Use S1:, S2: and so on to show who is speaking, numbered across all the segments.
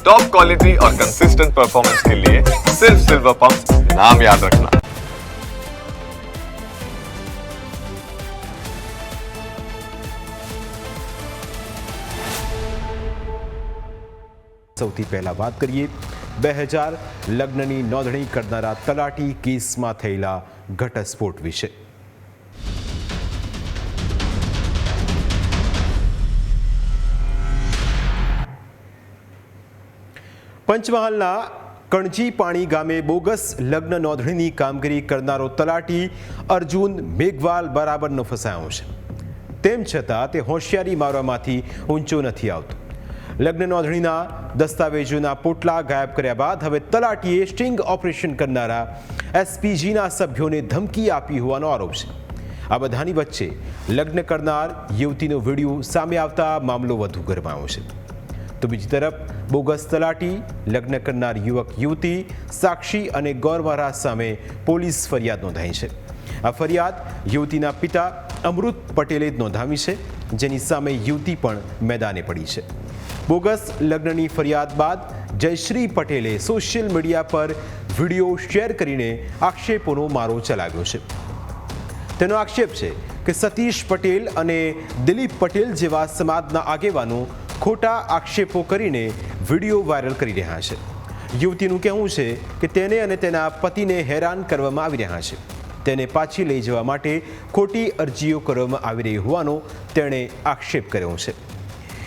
S1: Top quality और consistent performance के लिए सिर्फ सिल्वर पंप नाम याद रखना
S2: સૌથી પહેલા વાત કરીએ બે હજાર લગ્નની નોંધણી કરનારા તલાટી કેસમાં થયેલા ઘટસ્ફોટ વિશે પંચમહાલના કણજી પાણી ગામે બોગસ લગ્ન નોંધણીની કામગીરી કરનારો તલાટી અર્જુન મેઘવાલ બરાબરનો ફસાયો છે. તેમ છતાં તે હોશિયારી મારવામાંથી ઊંચો નથી આવતો. લગ્ન નોંધણીના દસ્તાવેજોના પોટલા ગાયબ કર્યા બાદ હવે તલાટીએ સ્ટિંગ ઓપરેશન કરનારા એસપીજીના સભ્યોને ધમકી આપી હોવાનો આરોપ છે. આ બધાની વચ્ચે લગ્ન કરનાર યુવતીનો વીડિયો સામે આવતા મામલો વધુ ગરમાયો છે. તો બીજી તરફ બોગસ તલાટી, લગ્ન કરનાર યુવક, યુવતી, સાક્ષી અને ગૌરવરા સામે પોલીસ ફરિયાદ નોંધાઈ છે. આ ફરિયાદ યુવતીના પિતા અમૃત પટેલે જ નોંધાવી છે, જેની સામે યુવતી પણ મેદાને પડી છે. બોગસ લગ્નની ફરિયાદ બાદ જયશ્રી પટેલે સોશિયલ મીડિયા પર વીડિયો શેર કરીને આક્ષેપોનો મારો ચલાવ્યો છે. તેનો આક્ષેપ છે કે સતીશ પટેલ અને દિલીપ પટેલ જેવા સમાજના આગેવાનો ખોટા આક્ષેપો કરીને વીડિયો વાયરલ કરી રહ્યા છે. યુવતીનું કહેવું છે કે તેને અને તેના પતિને હેરાન કરવામાં આવી રહ્યા છે. તેને પાછી લઈ જવા માટે ખોટી અરજીઓ કરવામાં આવી રહી હોવાનો તેણે આક્ષેપ કર્યો છે.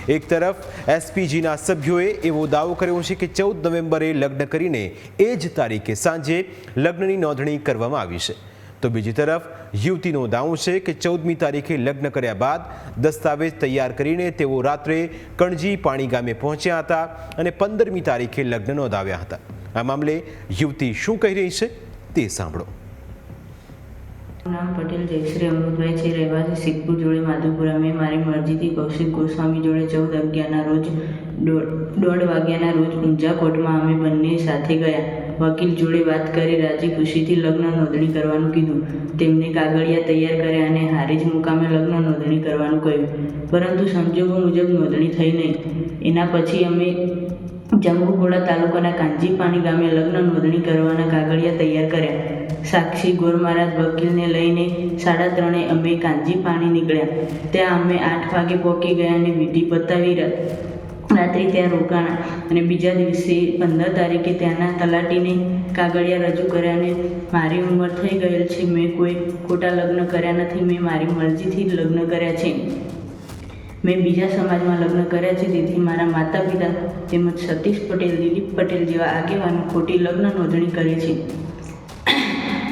S2: એક તરફ, એસપીજીના સભ્યોએ એવો દાવો કર્યો છે કે ચૌદ નવેમ્બરે લગ્ન કરીને એ જ તારીખે સાંજે લગ્નની નોંધણી કરવામાં આવી છે. તો બીજી તરફ, યુવતીનો દાવો છે કે ચૌદમી તારીખે લગ્ન કર્યા બાદ દસ્તાવેજ તૈયાર કરીને તેઓ રાત્રે કણજી પાણી ગામે પહોંચ્યા હતા અને પંદરમી તારીખે લગ્ન નોંધાવ્યા હતા. આ મામલે યુવતી શું કહી રહી છે તે સાંભળો.
S3: નામ પટેલ જયશ્રી અમૃતભાઈ છે. રહેવાસી સિદ્ધપુર જોડે માધુપુરા મેં મારી મરજીથી કૌશિક ગોસ્વામી જોડે ચૌદ અગિયારના રોજ દોઢ વાગ્યાના રોજ ઊંઝા કોર્ટમાં અમે બંને સાથે ગયા. વકીલ જોડે વાત કરી, રાજી ખુશીથી લગ્ન નોંધણી કરવાનું કીધું. તેમને કાગળિયા તૈયાર કર્યા અને હારીજ મુકામે લગ્ન નોંધણી કરવાનું કહ્યું. પરંતુ સંજોગો મુજબ નોંધણી થઈ નહીં. એના પછી અમે જંબુઘોડા તાલુકાના કાંજીપાણી ગામે લગ્ન નોંધણી કરવાના કાગળિયા તૈયાર કર્યા. સાક્ષી ગોર મહારાજ વકીલને લઈને સાડા ત્રણે અમે કાંજીપાણી નીકળ્યા. ત્યાં અમે આઠ વાગે પહોંચી ગયા અને વિધિ પતાવી રાત્રે ત્યાં રોકાણા અને બીજા દિવસે પંદર તારીખે ત્યાંના તલાટીને કાગળિયા રજૂ કર્યા અને મારી ઉંમર થઈ ગયેલ છે. મેં કોઈ ખોટા લગ્ન કર્યા નથી. મેં મારી મરજીથી જ લગ્ન કર્યા છે. મેં બીજા સમાજમાં લગ્ન કર્યા છે, તેથી મારા માતા પિતા તેમજ સતીશ પટેલ, દિલીપ પટેલ જેવા આગેવાનો ખોટી લગ્ન નોંધણી કરે છે.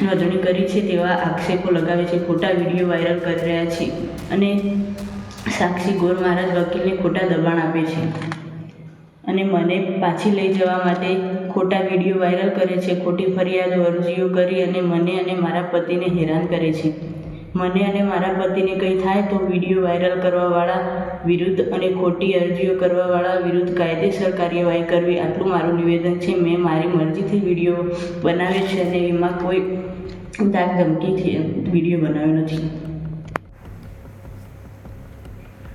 S3: નોંધણી કરી છે તેવા આક્ષેપો લગાવે છે. ખોટા વીડિયો વાયરલ કરી રહ્યા છે અને સાક્ષી ગોર મહારાજ વકીલને ખોટા દબાણ આપે છે. અને મને પાછી લઈ જવા માટે ખોટા વીડિયો વાયરલ કરે છે. ખોટી ફરિયાદો, અરજીઓ કરી અને મને અને મારા પતિને હેરાન કરે છે. મને અને મારા પતિને કંઈ થાય તો વીડિયો વાયરલ કરવાવાળા વિરુદ્ધ અને ખોટી અરજીઓ કરવાવાળા વિરુદ્ધ કાયદેસર કાર્યવાહી કરવી આટલું મારું નિવેદન છે. મેં મારી મરજીથી વીડિયો બનાવ્યો છે અને એમાં કોઈ દાગ ધમકીથી વીડિયો બનાવ્યો નથી.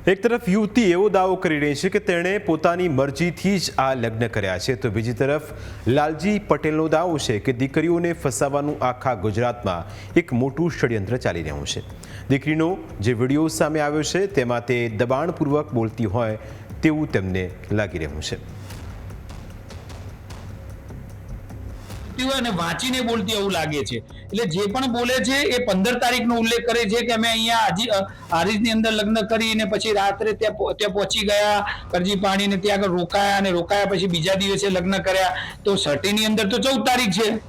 S2: એક તરફ યુવતી એવો દાવો કરી રહી છે કે તેણે પોતાની મરજીથી જ આ લગ્ન કર્યા છે. તો બીજી તરફ, લાલજી પટેલનો દાવો છે કે દીકરીઓને ફસાવવાનું આખા ગુજરાતમાં એક મોટું ષડયંત્ર ચાલી રહ્યું છે. દીકરીનો જે વીડિયો સામે આવ્યો છે, તેમાં તે દબાણપૂર્વક બોલતી હોય તેવું તેમને લાગી રહ્યું છે.
S4: બોલતી હોય અને વાંચીને બોલતી એવું લાગે છે. એટલે જે પણ બોલે છે એ પંદર તારીખનો ઉલ્લેખ કરે છે કે અમે અહીંયા હાજી હારીજની અંદર લગ્ન કરીને પછી રાત્રે ત્યાં ત્યાં પહોંચી ગયા, કરજી પાણીને ત્યાં આગળ રોકાયા અને રોકાયા પછી બીજા દિવસે લગ્ન કર્યા. તો સર્ટીની અંદર તો ચૌદ તારીખ છે.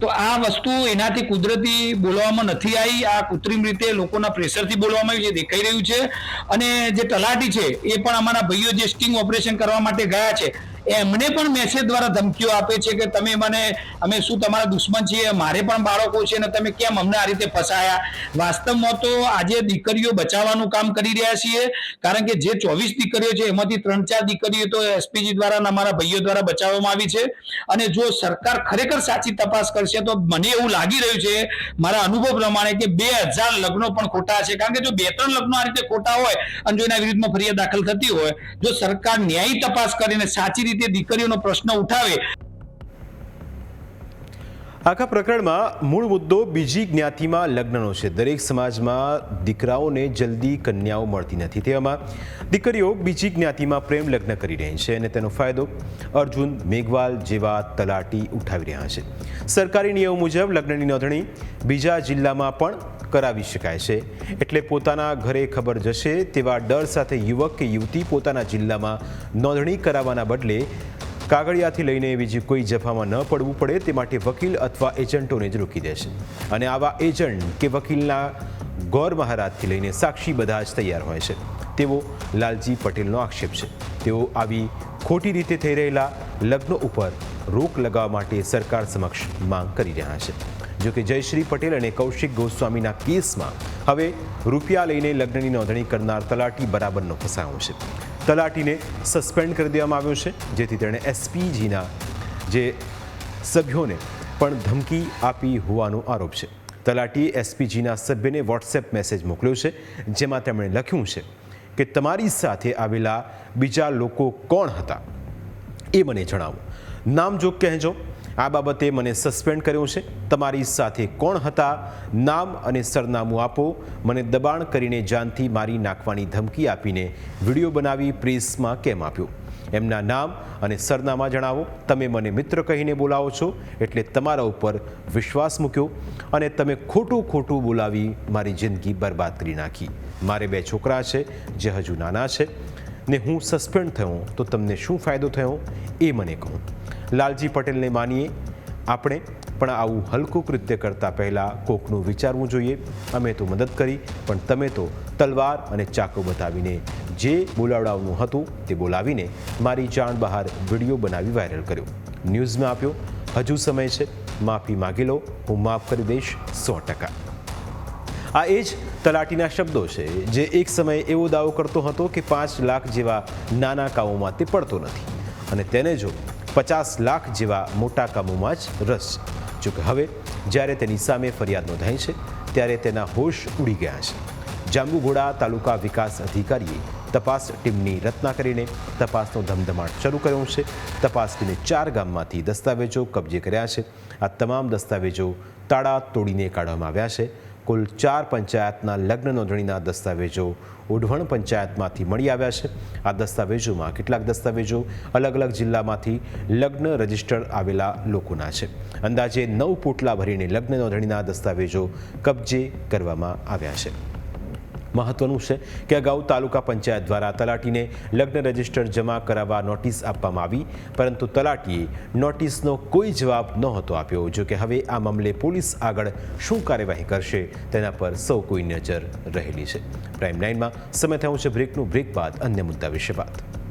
S4: તો આ વસ્તુ એનાથી કુદરતી બોલવામાં નથી આવી. આ કૃત્રિમ રીતે લોકોના પ્રેશરથી બોલવામાં આવ્યું છે, દેખાઈ રહ્યું છે. અને જે તલાટી છે એ પણ અમારા ભાઈઓ જે સ્ટિંગ ઓપરેશન કરવા માટે ગયા છે એમને પણ મેસેજ દ્વારા ધમકીઓ આપે છે કે તમે મને, અમે શું તમારા દુશ્મન છીએ, મારે પણ બાળકો છે ને તમે કેમ અમને આ રીતે ફસાયા? વાસ્તવમાં તો આજે દીકરીઓ બચાવવાનું કામ કરી રહ્યા છીએ, કારણ કે જે ચોવીસ દીકરીઓ છે એમાંથી ત્રણ ચાર દીકરીઓ તો એસપીજી દ્વારા અમારા ભાઈઓ દ્વારા બચાવવામાં આવી છે. અને જો સરકાર ખરેખર સાચી તપાસ કરશે તો મને એવું લાગી રહ્યું છે, મારા અનુભવ પ્રમાણે કે બે હજાર લગ્નો પણ ખોટા છે. કારણ કે જો બે ત્રણ લગ્નો આ રીતે ખોટા હોય અને જો એના વિરુદ્ધમાં ફરિયાદ દાખલ થતી હોય, જો સરકાર ન્યાયી તપાસ કરીને સાચી રીતે દીકરીઓનો પ્રશ્ન ઉઠાવે?
S2: આખા પ્રકરણમાં મૂળ મુદ્દો બીજી જ્ઞાતિમાં લગ્નનો છે. દરેક સમાજમાં દીકરાઓને જલ્દી કન્યાઓ મળતી નથી. તેવામાં દીકરીઓ બીજી જ્ઞાતિમાં પ્રેમ લગ્ન કરી રહી છે અને તેનો ફાયદો અર્જુન મેઘવાલ જેવા તલાટી ઉઠાવી રહ્યા છે. સરકારી નિયમ મુજબ લગ્નની નોંધણી બીજા જિલ્લામાં પણ કરાવી શકાય છે. એટલે પોતાના ઘરે ખબર જશે તેવા ડર સાથે યુવક કે યુવતી પોતાના જિલ્લામાં નોંધણી કરાવવાના બદલે કાગળિયાથી લઈને બીજી કોઈ જફામાં ન પડવું પડે તે માટે વકીલ અથવા એજન્ટોને જ રોકી દેશે. અને આવા એજન્ટ કે વકીલના ગૌર મહારાજથી લઈને સાક્ષી બધા જ તૈયાર હોય છે. તેવો લાલજી પટેલનો આક્ષેપ છે. તેઓ આવી ખોટી રીતે થઈ રહેલા લગ્નો ઉપર રોક લગાવવા માટે સરકાર સમક્ષ માંગ કરી રહ્યા છે. જો કે જયશ્રી પટેલ અને કૌશિક ગોસ્વામીના કેસમાં હવે રૂપિયા લઈને લગ્નની નોંધણી કરનાર તલાટી બરાબરનો ફસાયો છે. તલાટીને સસ્પેન્ડ કરી દેવામાં આવ્યો છે, જેથી તેણે એસપીજીના જે સભ્યોને પણ ધમકી આપી હોવાનો આરોપ છે. તલાટીએ એસપીજીના સભ્યને વોટ્સએપ મેસેજ મોકલ્યો છે, જેમાં તેમણે લખ્યું છે કે તમારી સાથે આવેલા બીજા લોકો કોણ હતા એ મને જણાવો. નામજોગ કહેજો આ બાબતે મને સસ્પેન્ડ કર્યો છે. તમારી સાથે કોણ હતા? નામ અને સરનામું આપો. મને દબાણ કરીને જાનથી મારી નાખવાની ધમકી આપીને વીડિયો બનાવી પ્રેસમાં કેમ આપ્યો? એમના નામ અને સરનામા જણાવો. તમે મને મિત્ર કહીને બોલાવો છો એટલે તમારા ઉપર વિશ્વાસ મૂક્યો અને તમે ખોટું ખોટું બોલાવી મારી જિંદગી બરબાદ કરી નાખી. મારે બે છોકરા છે, જે હજુ નાના છે. ને હું સસ્પેન્ડ થયો તો તમને શું ફાયદો થયો એ મને કહો. લાલજી પટેલને માનીએ આપણે પણ આવું હલકું કૃત્ય કરતાં પહેલાં કોકનું વિચારવું જોઈએ. અમે તો મદદ કરી, પણ તમે તો તલવાર અને ચાકુ બતાવીને જે બોલાવડાવનું હતું તે બોલાવીને મારી જાણ બહાર વીડિયો બનાવી વાયરલ કર્યો. ન્યૂઝમાં આપ્યો, હજુ સમય છે, માફી માગી લો, હું માફ કરી દઈશ સો ટકા. આ એ જ તલાટીના શબ્દો છે, જે એક સમયે એવો દાવો કરતો હતો કે પાંચ લાખ જેવા નાના કામોમાં તે પડતો નથી. અને તેને જો પચાસ લાખ જેવા મોટા કામોમાં જ રસ છે. જોકે હવે, જ્યારે તેની સામે ફરિયાદ નોંધાઈ છે, ત્યારે તેના હોશ ઉડી ગયા છે. જાંબુઘોડા તાલુકા વિકાસ અધિકારીએ તપાસ ટીમની રચના કરીને તપાસનો ધમધમાટ શરૂ કર્યો છે. તપાસ ટીમે ચાર ગામમાંથી દસ્તાવેજો કબજે કર્યા છે. આ તમામ દસ્તાવેજો તાળા તોડીને કાઢવામાં આવ્યા છે. કુલ ચાર પંચાયતના લગ્ન નોંધણીના દસ્તાવેજો ઓઢવણ પંચાયતમાંથી મળી આવ્યા છે. આ દસ્તાવેજોમાં કેટલાક દસ્તાવેજો અલગ અલગ જિલ્લામાંથી લગ્ન રજિસ્ટર આવેલા લોકોના છે. અંદાજે નવ પોટલા ભરીને લગ્ન નોંધણીના દસ્તાવેજો કબજે કરવામાં આવ્યા છે. મહત્વનું છે કે અગાઉ તાલુકા પંચાયત દ્વારા તલાટીને લગ્ન રજિસ્ટર જમા કરાવવા નોટિસ આપવામાં આવી, પરંતુ તલાટીએ નોટિસનો કોઈ જવાબ નહોતો આપ્યો. જો કે હવે આ મામલે પોલીસ આગળ શું કાર્યવાહી કરશે તેના પર સૌ કોઈ નજર રહેલી છે. પ્રાઇમ લાઇનમાં સમય થયો છે બ્રેકનું, બ્રેક બાદ અન્ય મુદ્દા વિશે વાત.